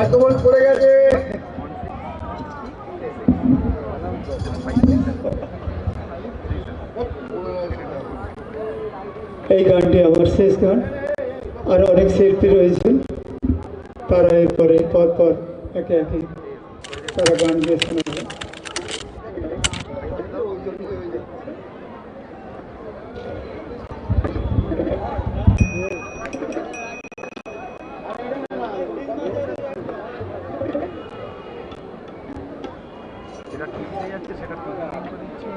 আক্রমণ করে গেছে এই গানটি আমার শেষ গান আর অনেক শিল্পী রয়েছেন তারা এরপরে পরপর একে একে তারা গান গিয়ে শোনাবেন যেটা ঠিক হয়ে যাচ্ছে সেটা ঠিক করে দিচ্ছি।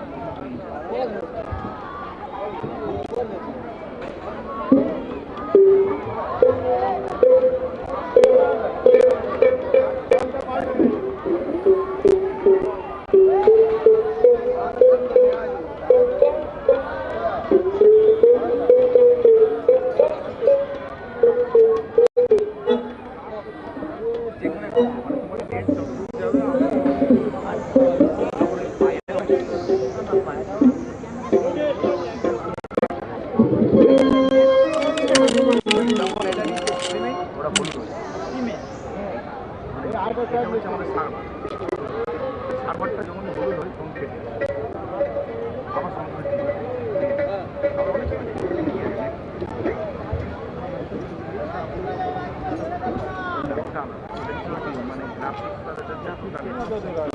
ভুল করে আমাদের সার্ভার সার্ভারটা যখন ভুল হয় ফোন কেটে আমার সংস্কৃতি মানে গ্রাফিক্স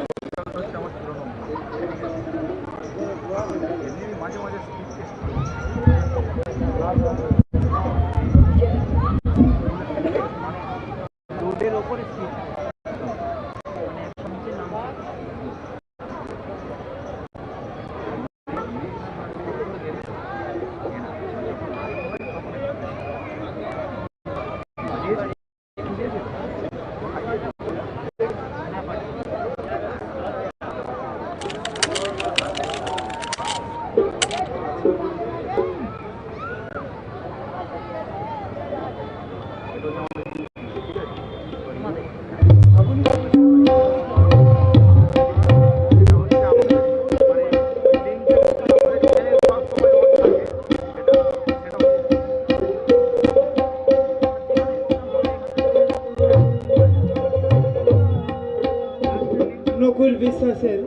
বিশ্বাসের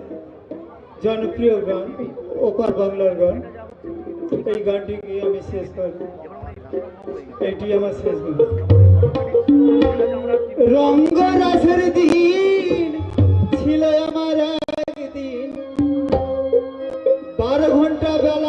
জনপ্রিয় গান, ওপার বাংলার গান। এই গানটি গিয়ে আমি শেষ করব। এটি আমার শেষ গান। রঙ্গরাসের দিন ছিল আমার একদিন। বারো ঘণ্টা বেলা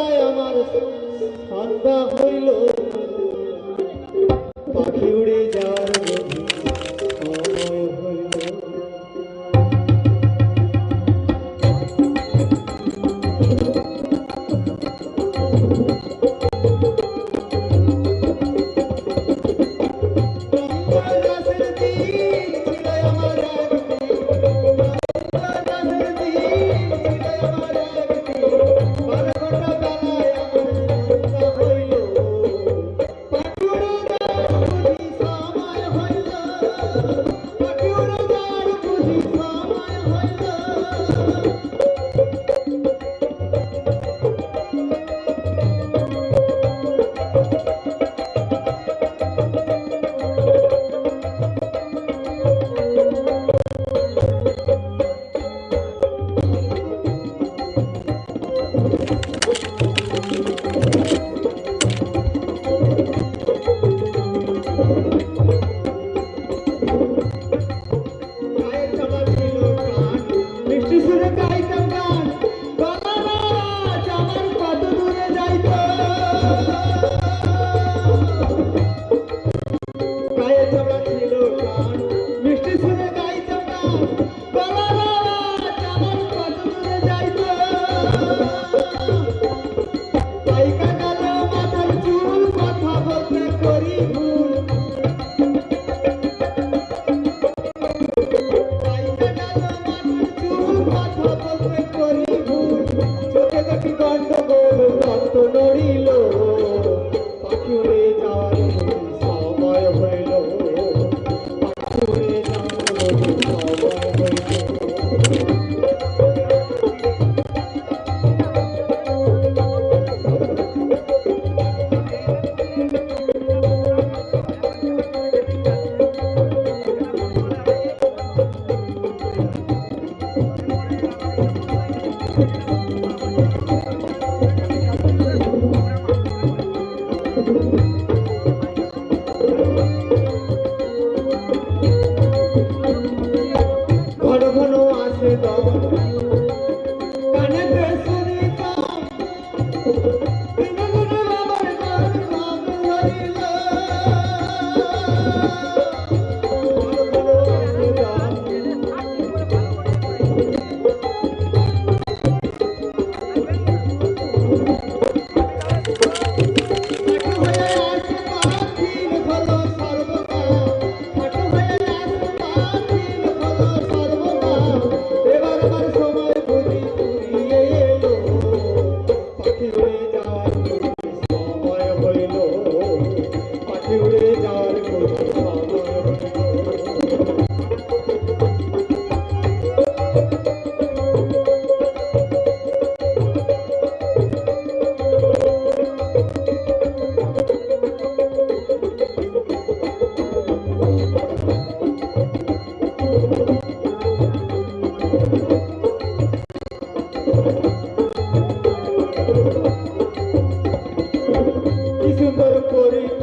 করিত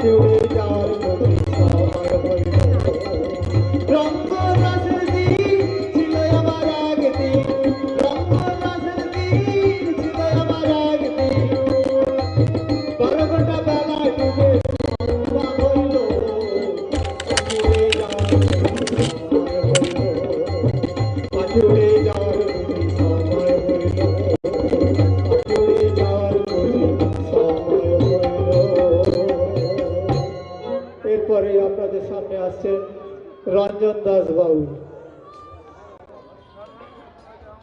Do it.